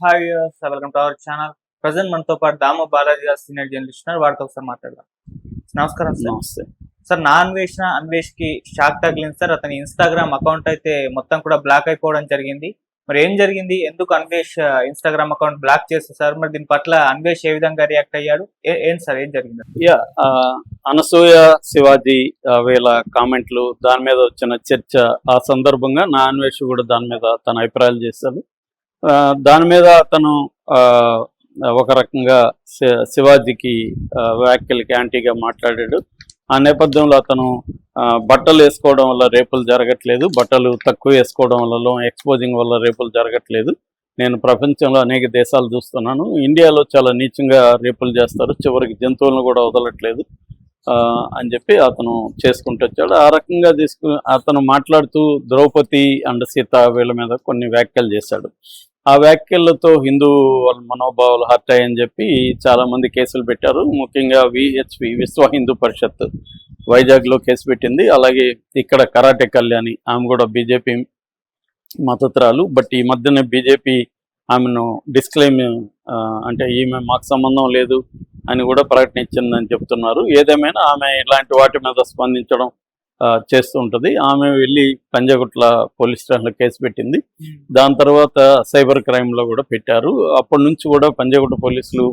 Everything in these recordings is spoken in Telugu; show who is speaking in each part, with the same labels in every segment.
Speaker 1: Hi welcome to our channel present మనతో పాటు దాము బాలాజీ గారు సీనియర్ జర్నలిస్ట్ ఉన్నారు. వారితో ఒకసారి మాట్లాడదాం. నమస్కారం సార్.
Speaker 2: నమస్తే.
Speaker 1: సార్ నా అన్వేషణ అన్వేష్కి షాక్ తగిలింది సార్. అతని ఇన్స్టాగ్రామ్ అకౌంట్ అయితే మొత్తం కూడా బ్లాక్ అయిపోవడం జరిగింది. మరి ఏం జరిగింది? ఎందుకు అన్వేష్ ఇన్స్టాగ్రామ్ అకౌంట్ బ్లాక్ చేస్తారు సార్? మరి దీని పట్ల అన్వేష్ ఏ విధంగా రియాక్ట్ అయ్యాడు? ఏ- సార్ ఏం జరిగింది?
Speaker 2: యా అనసూయ శివాజీ వీళ్ళ కామెంట్లు దాని మీద వచ్చిన చర్చ. ఆ సందర్భంగా నా అన్వేష్ కూడా దాని మీద తన అభిప్రాయాలు చేశాడు. దాని మీద అతను ఆ, ఒక రకంగా శి- శివాజీకి వ్యాఖ్యలకి యాంటీగా మాట్లాడాడు. ఆ నేపథ్యంలో అతను ఆ, బట్టలు వేసుకోవడం వల్ల రేపులు జరగట్లేదు. బట్టలు తక్కువ వేసుకోవడం వల్ల ఎక్స్పోజింగ్ వల్ల రేపులు జరగట్లేదు. నేను ప్రపంచంలో అనేక దేశాలు చూస్తున్నాను. ఇండియాలో చాలా నీచంగా రేపులు చేస్తారు. చివరికి జంతువులను కూడా వదలట్లేదు. ఆ, అని చెప్పి అతను చేసుకుంటూ వచ్చాడు. ఆ రకంగా తీసుకు అతను మాట్లాడుతూ ద్రౌపది అండ్ సీత వీళ్ళ మీద కొన్ని వ్యాఖ్యలు చేశాడు. ఆ వ్యాఖ్యలతో హిందూ వాళ్ళ మనోభావాలు హర్ట్ అయ్యని చెప్పి చాలా మంది కేసులు పెట్టారు. ముఖ్యంగా విహెచ్పి విశ్వ హిందూ పరిషత్ వైజాగ్లో కేసు పెట్టింది. అలాగే ఇక్కడ కరాటే కళ్యాణి ఆమె కూడా బీజేపీ మతతురాలు. బట్ ఈ మధ్యన బీజేపీ ఆమెను డిస్క్లెయిమ్ అంటే ఈమె మాకు సంబంధం లేదు అని కూడా ప్రకటన ఇచ్చిందని చెప్తున్నారు. ఏదేమైనా ఆమె ఇలాంటి వాటి మీద స్పందించడం చేస్తూ ఉంటుంది. ఆమె వెళ్ళి పంజగుట్ల పోలీస్ స్టేషన్లో కేసు పెట్టింది. దాని తర్వాత సైబర్ క్రైమ్లో కూడా పెట్టారు. అప్పటి నుంచి కూడా పంజగుట్ట పోలీసులు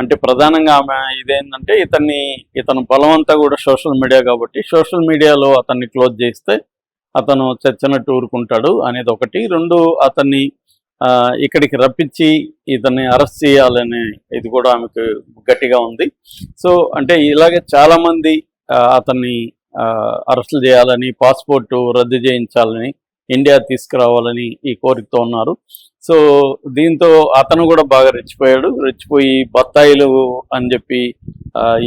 Speaker 2: అంటే ప్రధానంగా ఆమె ఇదేంటంటే ఇతన్ని ఇతను బలమంతా కూడా సోషల్ మీడియా కాబట్టి సోషల్ మీడియాలో అతన్ని క్లోజ్ చేస్తే అతను చచ్చినట్టు ఊరుకుంటాడు అనేది ఒకటి. రెండు అతన్ని ఇక్కడికి రప్పించి ఇతన్ని అరెస్ట్ చేయాలనే ఇది కూడా ఆమెకు గట్టిగా ఉంది. సో అంటే ఇలాగే చాలా మంది ఆ, అతన్ని అరెస్టులు చేయాలని పాస్పోర్ట్ రద్దు చేయించాలని ఇండియా తీసుకురావాలని ఈ కోరికతో ఉన్నారు. సో దీంతో అతను కూడా బాగా రెచ్చిపోయాడు. రెచ్చిపోయి బత్తాయిలు అని చెప్పి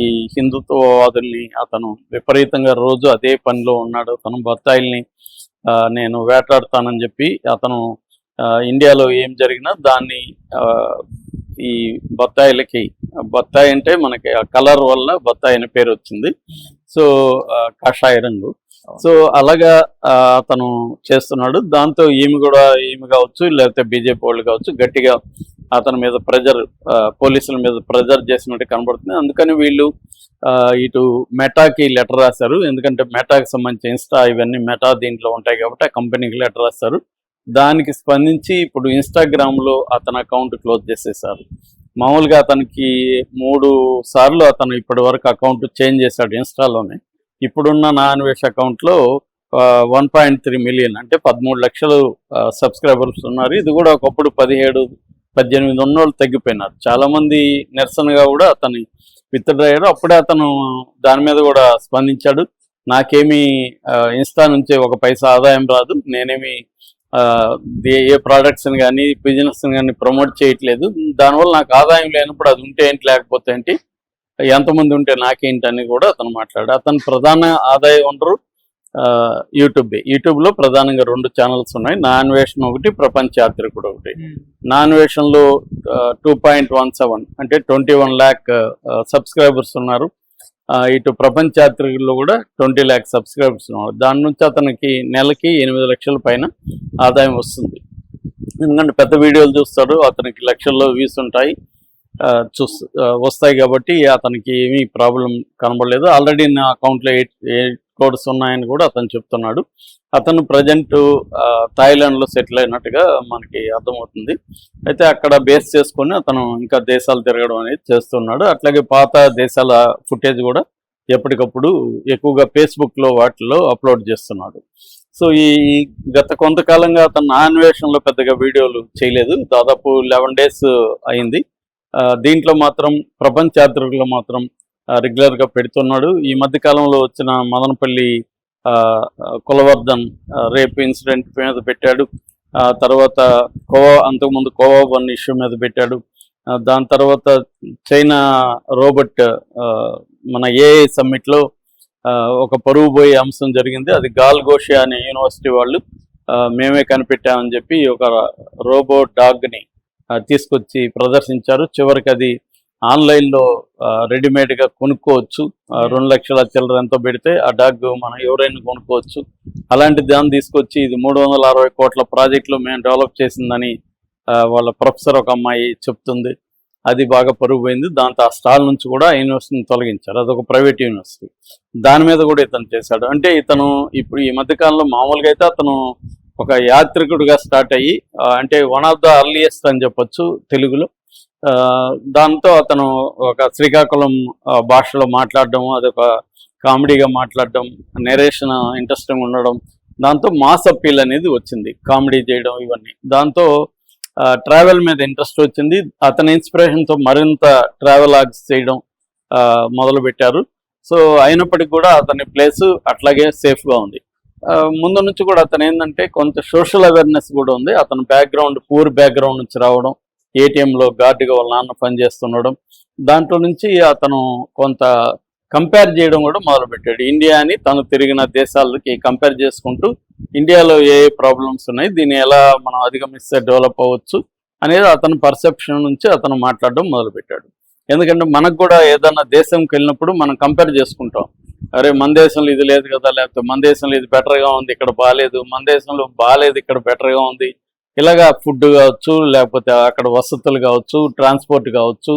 Speaker 2: ఈ హిందుత్వవాదుల్ని అతను విపరీతంగా రోజు అదే పనిలో ఉన్నాడు. అతను బత్తాయిల్ని నేను వేటాడుతానని చెప్పి అతను ఇండియాలో ఏం జరిగినా దాన్ని ఈ బత్తాయిలకి బత్తాయి అంటే మనకి ఆ కలర్ వల్ల బత్తాయి అనే పేరు వచ్చింది. సో కాషాయ రంగు. సో అలాగా ఆ, అతను చేస్తున్నాడు. దాంతో ఈమె కూడా ఈమె కావచ్చు లేకపోతే బీజేపీ వాళ్ళు కావచ్చు గట్టిగా అతని మీద ప్రెజర్ పోలీసుల మీద ప్రెజర్ చేసినట్టు కనబడుతుంది. అందుకని వీళ్ళు ఇటు మెటాకి లెటర్ రాశారు. ఎందుకంటే మెటాకి సంబంధించి ఇన్స్టా ఇవన్నీ మెటా దీంట్లో ఉంటాయి కాబట్టి ఆ కంపెనీకి లెటర్ రాశారు దానికి స్పందించి ఇప్పుడు ఇన్స్టాగ్రామ్లో అతని అకౌంట్ క్లోజ్ చేసేసారు మామూలుగా అతనికి మూడు సార్లు అతను ఇప్పటి వరకు అకౌంట్ చేంజ్ చేశాడు ఇన్స్టాలోనే ఇప్పుడున్న నా అన్వేష్ అకౌంట్లో వన్ పాయింట్ త్రీ మిలియన్ అంటే పదమూడు లక్షలు సబ్స్క్రైబర్స్ ఉన్నారు. ఇది కూడా ఒకప్పుడు పదిహేడు పద్దెనిమిది ఉన్నోళ్ళు తగ్గిపోయినారు. చాలామంది నిరసనగా కూడా అతని విత్డ్రా అయ్యాడు అప్పుడే అతను దాని మీద కూడా స్పందించాడు. నాకేమీ ఇన్స్టా నుంచి ఒక పైసా ఆదాయం రాదు. నేనేమి ఏ ప్రోడక్ట్స్ని కానీ బిజినెస్ని కానీ ప్రమోట్ చేయట్లేదు. దానివల్ల నాకు ఆదాయం లేనప్పుడు అది ఉంటే ఏంటి లేకపోతే ఏంటి ఎంతమంది ఉంటే నాకేంటి అని కూడా అతను మాట్లాడు అతను ప్రధాన ఆదాయ వనరు యూట్యూబ్ యూట్యూబ్లో ప్రధానంగా రెండు ఛానల్స్ ఉన్నాయి. నా అన్వేషణ ఒకటి ప్రపంచ యాత్రికుడు ఒకటి. నా అన్వేషణలో టూ పాయింట్ వన్ సెవెన్ అంటే ట్వంటీ వన్ ల్యాక్ సబ్స్క్రైబర్స్ ఉన్నారు. ఇటు ప్రపంచ యాత్రికుల్లో కూడా ట్వంటీ ల్యాక్ సబ్స్క్రైబర్స్ ఉన్నారు. దాని నుంచి అతనికి నెలకి ఎనిమిది లక్షల పైన ఆదాయం వస్తుంది. ఎందుకంటే పెద్ద వీడియోలు చూస్తాడు అతనికి లక్షల్లో వ్యూస్ ఉంటాయి ఆ, వస్తాయి కాబట్టి అతనికి ఏమీ ప్రాబ్లం కనబడలేదు. ఆల్రెడీ నా అకౌంట్లో ఎయిట్ ఎయిట్ కోడ్స్ ఉన్నాయని కూడా అతను చెప్తున్నాడు. అతను ప్రజెంట్ థాయిలాండ్లో సెటిల్ అయినట్టుగా మనకి అర్థమవుతుంది. అయితే అక్కడ బేస్ చేసుకొని అతను ఇంకా దేశాలు తిరగడం అనేది చేస్తున్నాడు. అట్లాగే పాత దేశాల ఫుటేజ్ కూడా ఎప్పటికప్పుడు ఎక్కువగా ఫేస్బుక్లో వాటిలో అప్లోడ్ చేస్తున్నాడు. సో ఈ గత కొంతకాలంగా అతను నా అన్వేషణలో పెద్దగా వీడియోలు చేయలేదు. దాదాపు లెవెన్ డేస్ అయింది. దీంట్లో మాత్రం ప్రపంచ యాత్రికులు మాత్రం రెగ్యులర్గా రెగ్యులర్గా పెడుతున్నాడు. ఈ మధ్య కాలంలో వచ్చిన మదనపల్లి కులవర్ధన్ రేప్ ఇన్సిడెంట్ మీద పెట్టాడు. తర్వాత కోవా అంతకుముందు కోవా వన్ ఇష్యూ మీద పెట్టాడు. దాని తర్వాత చైనా రోబోట్ మన ఏఐ సమ్మిట్లో ఒక పరువు పోయే అంశం జరిగింది. అది గాల్ గోషియా అనే యూనివర్సిటీ వాళ్ళు మేమే కనిపెట్టామని చెప్పి ఒక రోబో డాగ్ని తీసుకొచ్చి ప్రదర్శించారు. చివరికి అది ఆన్లైన్లో రెడీమేడ్గా కొనుక్కోవచ్చు. రెండు లక్షల చిల్లర ఎంతో పెడితే ఆ డాగ్ మనం ఎవరైనా కొనుక్కోవచ్చు. అలాంటి దాన్ని తీసుకొచ్చి ఇది మూడు వందల అరవై కోట్ల ప్రాజెక్టులు మేము డెవలప్ చేసిందని వాళ్ళ ప్రొఫెసర్ ఒక అమ్మాయి చెప్తుంది. అది బాగా పరుగు పోయింది దాంతో ఆ స్టాల్ నుంచి కూడా ఆ యూనివర్సిటీని తొలగించారు. అదొక ప్రైవేట్ యూనివర్సిటీ. దాని మీద కూడా ఇతను చేశాడు. అంటే ఇతను ఇప్పుడు ఈ మధ్యకాలంలో మామూలుగా అయితే అతను ఒక యాత్రికుడిగా స్టార్ట్ అయ్యి అంటే వన్ ఆఫ్ ద అర్లియస్ట్ అని చెప్పొచ్చు తెలుగులో. దాంతో అతను ఒక శ్రీకాకుళం భాషలో మాట్లాడడం అదొక కామెడీగా మాట్లాడడం నెరేషన్ ఇంట్రెస్టింగ్ ఉండడం దాంతో మాస్ అప్పీల్ అనేది వచ్చింది కామెడీ చేయడం ఇవన్నీ. దాంతో ట్రావెల్ మీద ఇంట్రెస్ట్ వచ్చింది. అతని ఇన్స్పిరేషన్తో మరింత ట్రావెల్ ఆగ్స్ చేయడం ఆ, మొదలు పెట్టారు సో అయినప్పటికీ కూడా అతని ప్లేస్ అట్లాగే సేఫ్గా ఉంది. ఆ, ముందు నుంచి కూడా అతను ఏంటంటే కొంత సోషల్ అవేర్నెస్ కూడా ఉంది. అతని బ్యాక్గ్రౌండ్ పూర్ బ్యాక్గ్రౌండ్ నుంచి రావడం ఏటీఎంలో గార్డుగా వాళ్ళ నాన్న పనిచేస్తుండడం. దాంట్లో నుంచి అతను కొంత కంపేర్ చేయడం కూడా మొదలుపెట్టాడు. ఇండియాని తను తిరిగిన దేశాలకి కంపేర్ చేసుకుంటూ ఇండియాలో ఏ ఏ ప్రాబ్లమ్స్ ఉన్నాయి దీన్ని ఎలా మనం అధిగమిస్తే డెవలప్ అవ్వచ్చు అనేది అతని పర్సెప్షన్ నుంచి అతను మాట్లాడడం మొదలుపెట్టాడు. ఎందుకంటే మనకు కూడా ఏదైనా దేశంకి వెళ్ళినప్పుడు మనం కంపేర్ చేసుకుంటాం. అరే మన దేశంలో ఇది లేదు కదా లేకపోతే మన దేశంలో ఇది బెటర్గా ఉంది ఇక్కడ బాగాలేదు మన దేశంలో బాగాలేదు ఇక్కడ బెటర్గా ఉంది. ఇలాగా ఫుడ్ కావచ్చు లేకపోతే అక్కడ వసతులు కావచ్చు ట్రాన్స్పోర్ట్ కావచ్చు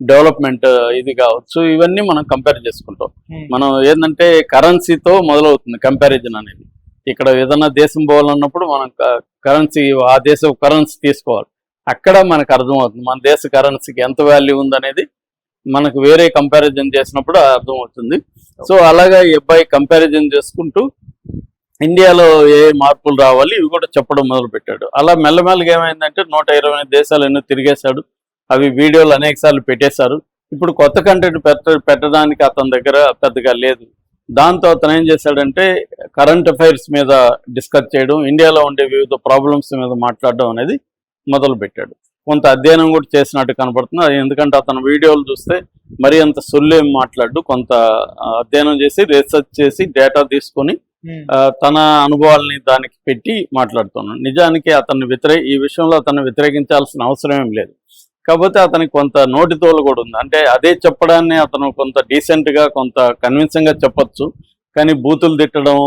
Speaker 2: డెవలప్మెంట్ ఇది కావచ్చు ఇవన్నీ మనం కంపేర్ చేసుకుంటాం. మనం ఏంటంటే కరెన్సీతో మొదలవుతుంది కంపారిజన్ అనేది. ఇక్కడ ఏదైనా దేశం పోవాలన్నప్పుడు మనం కరెన్సీ ఆ దేశం కరెన్సీ తీసుకోవాలి. అక్కడ మనకు అర్థమవుతుంది మన దేశ కరెన్సీకి ఎంత వాల్యూ ఉందనేది మనకు వేరే కంపారిజన్ చేసినప్పుడు అర్థమవుతుంది. సో అలాగా ఈ అబ్బాయి కంపారిజన్ చేసుకుంటూ ఇండియాలో ఏ మార్పులు రావాలి ఇవి కూడా చెప్పడం మొదలు పెట్టాడు అలా మెల్లమెల్లగా ఏమైందంటే నూట ఇరవై దేశాలు ఎన్నో తిరిగేశాడు. అవి వీడియోలు అనేక సార్లు పెట్టేశారు. ఇప్పుడు కొత్త కంటెంట్ పెట్ట పెట్టడానికి అతని దగ్గర పెద్దగా లేదు. దాంతో అతను ఏం చేశాడంటే కరెంట్ అఫైర్స్ మీద డిస్కస్ చేయడం ఇండియాలో ఉండే వివిధ ప్రాబ్లమ్స్ మీద మాట్లాడడం అనేది మొదలు పెట్టాడు కొంత అధ్యయనం కూడా చేసినట్టు కనపడుతుంది. అది ఎందుకంటే అతను వీడియోలు చూస్తే మరీ అంత సొల్లేం మాట్లాడు కొంత అధ్యయనం చేసి రీసెర్చ్ చేసి డేటా తీసుకొని తన అనుభవాల్ని దానికి పెట్టి మాట్లాడుతున్నాను నిజానికి అతన్ని వ్యతిరే ఈ విషయంలో అతన్ని వ్యతిరేకించాల్సిన అవసరం ఏం లేదు. కాకపోతే అతనికి కొంత నోటితోలు కూడా ఉంది. అంటే అదే చెప్పడాన్ని అతను కొంత డీసెంట్గా గా కొంత కన్విన్సింగ్గా గా చెప్పొచ్చు. కానీ బూతులు తిట్టడం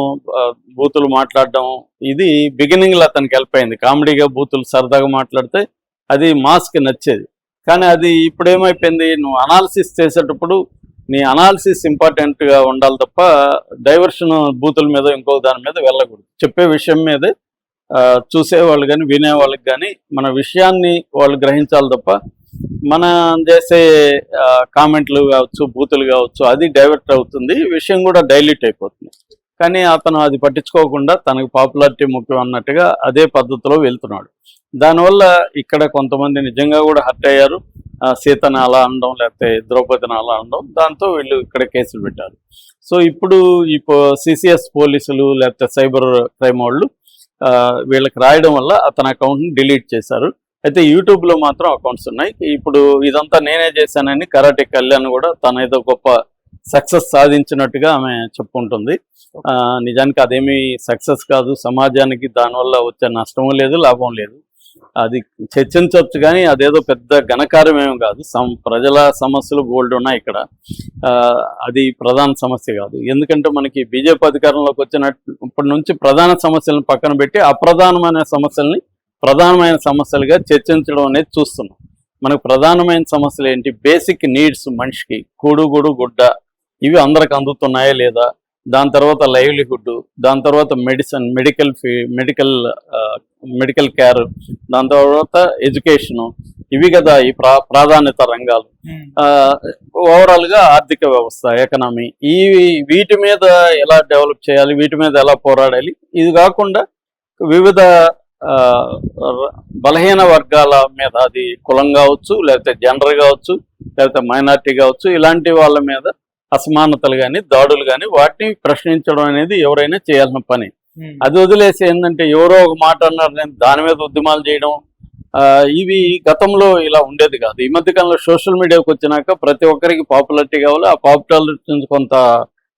Speaker 2: బూతులు మాట్లాడడం ఇది బిగినింగ్లో లో అతనికి హెల్ప్ అయింది. కామెడీగా బూతులు సరదాగా మాట్లాడితే అది మాస్క్ నచ్చేది. కానీ అది ఇప్పుడు ఏమైపోయింది నువ్వు అనాలిసిస్ చేసేటప్పుడు నీ అనాలిసిస్గా ఉండాలి తప్ప డైవర్షన్ బూతుల మీద ఇంకో దాని మీద వెళ్ళకూడదు. చెప్పే విషయం మీదే ఆ, చూసేవాళ్ళు కానీ వినేవాళ్ళకి కానీ మన విషయాన్ని వాళ్ళు గ్రహించాలి తప్ప మనం చేసే కామెంట్లు కావచ్చు బూతులు కావచ్చు అది డైవర్ట్ అవుతుంది. విషయం కూడా డైల్యూట్ అయిపోతుంది. కానీ అతను అది పట్టించుకోకుండా తనకు పాపులారిటీ ముఖ్యం అన్నట్టుగా అదే పద్ధతిలో వెళ్తున్నాడు. దానివల్ల ఇక్కడ కొంతమంది నిజంగా కూడా హర్ట్ అయ్యారు. సీతను అలా అనడం లేకపోతే ద్రౌపదిని అలా అనడం దాంతో వీళ్ళు ఇక్కడ కేసులు పెట్టారు. సో ఇప్పుడు ఈ సిసిఎస్ పోలీసులు లేకపోతే సైబర్ క్రైమ్ వాళ్ళు ఆ, వీళ్ళకి రాయడం వల్ల అతని అకౌంట్ని డిలీట్ చేశారు. అయితే యూట్యూబ్లో మాత్రం అకౌంట్స్ ఉన్నాయి. ఇప్పుడు ఇదంతా నేనే చేశానని కరాటే కళ్యాణ్ కూడా తన ఏదో గొప్ప సక్సెస్ సాధించినట్టుగా ఆమె చెప్పుకుంటుంది. ఆ, నిజానికి అదేమీ సక్సెస్ కాదు. సమాజానికి దానివల్ల వచ్చే నష్టము లేదు లాభం లేదు. అది చర్చించవచ్చు కానీ అదేదో పెద్ద ఘనకార్యం ఏం కాదు. సమ ప్రజల సమస్యలు బోల్డ్ ఉన్నాయి ఇక్కడ. అది ప్రధాన సమస్య కాదు. ఎందుకంటే మనకి బీజేపీ అధికారంలోకి వచ్చినప్పటి నుంచి ప్రధాన సమస్యలను పక్కన పెట్టి అప్రధానమైన సమస్యల్ని ప్రధానమైన సమస్యలుగా చర్చించడం అనేది చూస్తున్నాం. మనకు ప్రధానమైన సమస్యలు ఏంటి? బేసిక్ నీడ్స్ మనిషికి. కూడు గుడు గుడ్డ ఇవి అందరికి అందుతున్నాయా లేదా? దాని తర్వాత లైవ్లీహుడ్ దాని తర్వాత medicine medical fee medical medical care దాని తర్వాత ఎడ్యుకేషను ఇవి కదా ఈ ప్రా ప్రాధాన్యత రంగాలు. ఓవరాల్గా ఆర్థిక వ్యవస్థ ఎకనామీ ఈ వీటి మీద ఎలా డెవలప్ చేయాలి వీటి మీద ఎలా పోరాడాలి? ఇది కాకుండా వివిధ బలహీన వర్గాల మీద అది కులం కావచ్చు లేకపోతే జెండర్ కావచ్చు లేకపోతే మైనార్టీ కావచ్చు ఇలాంటి వాళ్ళ మీద అసమానతలు కానీ దాడులు కానీ వాటిని ప్రశ్నించడం అనేది ఎవరైనా చేయాల్సిన పని. అది వదిలేసి ఏంటంటే ఎవరో ఒక మాట అన్నారు నేను దాని మీద ఉద్యమాలు చేయడం ఇవి గతంలో ఇలా ఉండేది కాదు. ఈ మధ్య కాలంలో సోషల్ మీడియాకి వచ్చినాక ప్రతి ఒక్కరికి పాపులారిటీ కావాలి. ఆ పాపులారిటీ నుంచి కొంత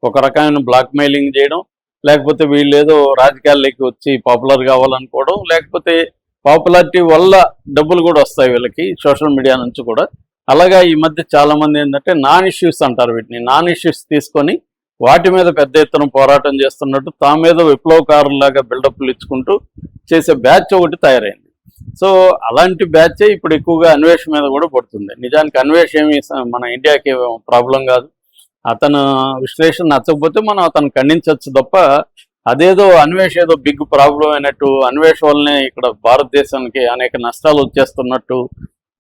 Speaker 2: ఒక రకమైన బ్లాక్ మెయిలింగ్ చేయడం లేకపోతే వీళ్ళు ఏదో రాజకీయాల్లోకి వచ్చి పాపులర్ కావాలనుకోవడం లేకపోతే పాపులారిటీ వల్ల డబ్బులు కూడా వస్తాయి వీళ్ళకి సోషల్ మీడియా నుంచి కూడా. అలాగా ఈ మధ్య చాలా మంది ఏంటంటే నాన్ ఇష్యూస్ అంటారు వీటిని. నాన్ ఇష్యూస్ తీసుకొని వాటి మీద పెద్ద ఎత్తున పోరాటం చేస్తున్నట్టు తామేదో విప్లవకారులాగా బిల్డప్లు ఇచ్చుకుంటూ చేసే బ్యాచ్ ఒకటి తయారైంది. సో అలాంటి బ్యాచే ఇప్పుడు ఎక్కువగా అన్వేష్ మీద కూడా పడుతుంది. నిజానికి అన్వేష్ ఏమి మన ఇండియాకి ప్రాబ్లం కాదు. అతను విశ్లేషణ నచ్చకపోతే మనం అతను ఖండించవచ్చు తప్ప అదేదో అన్వేష్ ఏదో బిగ్ ప్రాబ్లం అయినట్టు అన్వేష్ వల్లనే ఇక్కడ భారతదేశానికి అనేక నష్టాలు వచ్చేస్తున్నట్టు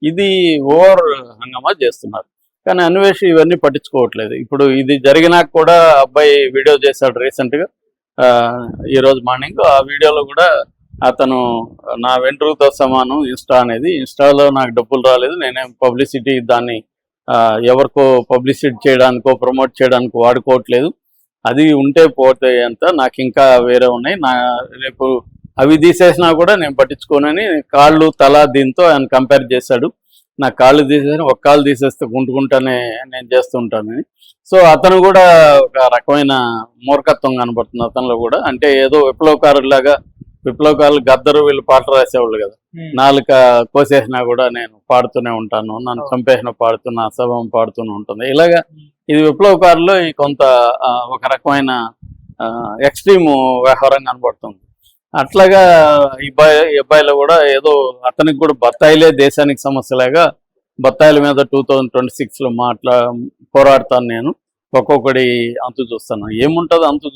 Speaker 2: ఇది ఓవర్ హంగమా చేస్తున్నారు. కానీ అన్వేష్ ఇవన్నీ పట్టించుకోవట్లేదు. ఇప్పుడు ఇది జరిగినాక కూడా అబ్బాయి వీడియో చేశాడు రీసెంట్గా. ఈ రోజు మార్నింగ్ ఆ వీడియోలో కూడా అతను నా వెంట్రుకతో సమానం ఇన్స్టా అనేది. ఇన్స్టాలో నాకు డబ్బులు రాలేదు. నేనేం పబ్లిసిటీ దాన్ని ఎవరికో పబ్లిసిటీ చేయడానికో ప్రమోట్ చేయడానికో వాడుకోవట్లేదు. అది ఉంటే పోతే అంత నాకు ఇంకా వేరే ఉన్నాయి. నా రేపు అవి తీసేసినా కూడా నేను పట్టించుకోనని కాళ్ళు తల దీంతో ఆయన కంపేర్ చేశాడు. నా కాళ్ళు తీసేసి ఒక కాళ్ళు తీసేస్తే గుంటుకుంటానే నేను చేస్తుంటానని సో అతను కూడా ఒక రకమైన మూర్ఖత్వం కనబడుతుంది అతనిలో కూడా. అంటే ఏదో విప్లవకారులాగా విప్లవకారులు గద్దరు వీళ్ళు పాటలు రాసేవాళ్ళు కదా. నాలుక కోసేసినా కూడా నేను పాడుతూనే ఉంటాను నన్ను చంపేసిన పాడుతున్నా అసభం పాడుతూనే ఉంటుంది. ఇలాగా ఇది విప్లవకారులు ఈ కొంత ఒక రకమైన ఎక్స్ట్రీమ్ వ్యవహారం కనబడుతుంది. అట్లాగా ఈ అబ్బాయి అబ్బాయిలో కూడా ఏదో అతనికి కూడా బత్తాయిలే దేశానికి సమస్యలాగా బత్తాయిల మీద టూ థౌజండ్ ట్వంటీ సిక్స్లో మాట్లా పోరాడతాను నేను. ఒక్కొక్కడి అంతు చూస్తాను. ఏముంటుంది అంతు